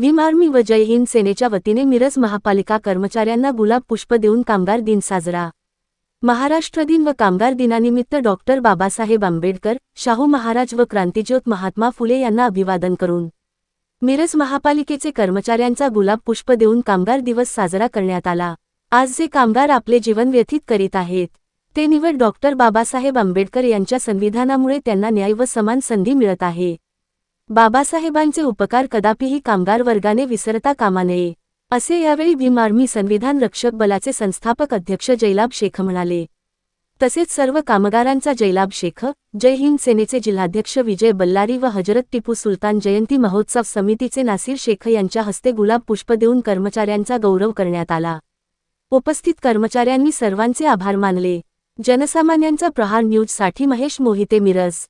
Bhim army व जय हिंद सेनेच्या वतीने मिरज महापालिका कर्मचाऱ्यांना गुलाब पुष्प देऊन कामगार दिन साजरा. महाराष्ट्र दिन व कामगार दिनानिमित्त डॉक्टर बाबासाहेब आंबेडकर शाहू महाराज व क्रांतिज्योत महात्मा फुले यांना अभिवादन करून मिरज महापालिकेचे कर्मचाऱ्यांचा गुलाब पुष्प देऊन कामगार दिवस साजरा करण्यात आला. आज जे कामगार आपले जीवन व्यथित करीत आहेत ते निवड डॉक्टर बाबासाहेब आंबेडकर यांच्या संविधानामुळे त्यांना न्याय व समान संधी मिळत आहे. बाबासाहेबांचे उपकार कदापिही कामगार वर्गाने विसरता कामा नये. असे यावेळी भीम आर्मी संविधान रक्षक बलाचे संस्थापक अध्यक्ष जैलाब शेख म्हणाले. तसेच सर्व कामगारांचा जैलाब शेख जय हिंद सेनेचे जिल्हाध्यक्ष विजय बल्लारी व हजरत टिपू सुलतान जयंती महोत्सव समितीचे नासिर शेख यांच्या हस्ते गुलाब पुष्प देऊन कर्मचाऱ्यांचा गौरव करण्यात आला. उपस्थित कर्मचाऱ्यांनी सर्वांचे आभार मानले. जनसामान्यांचा प्रहार न्यूजसाठी महेश मोहिते मिरज.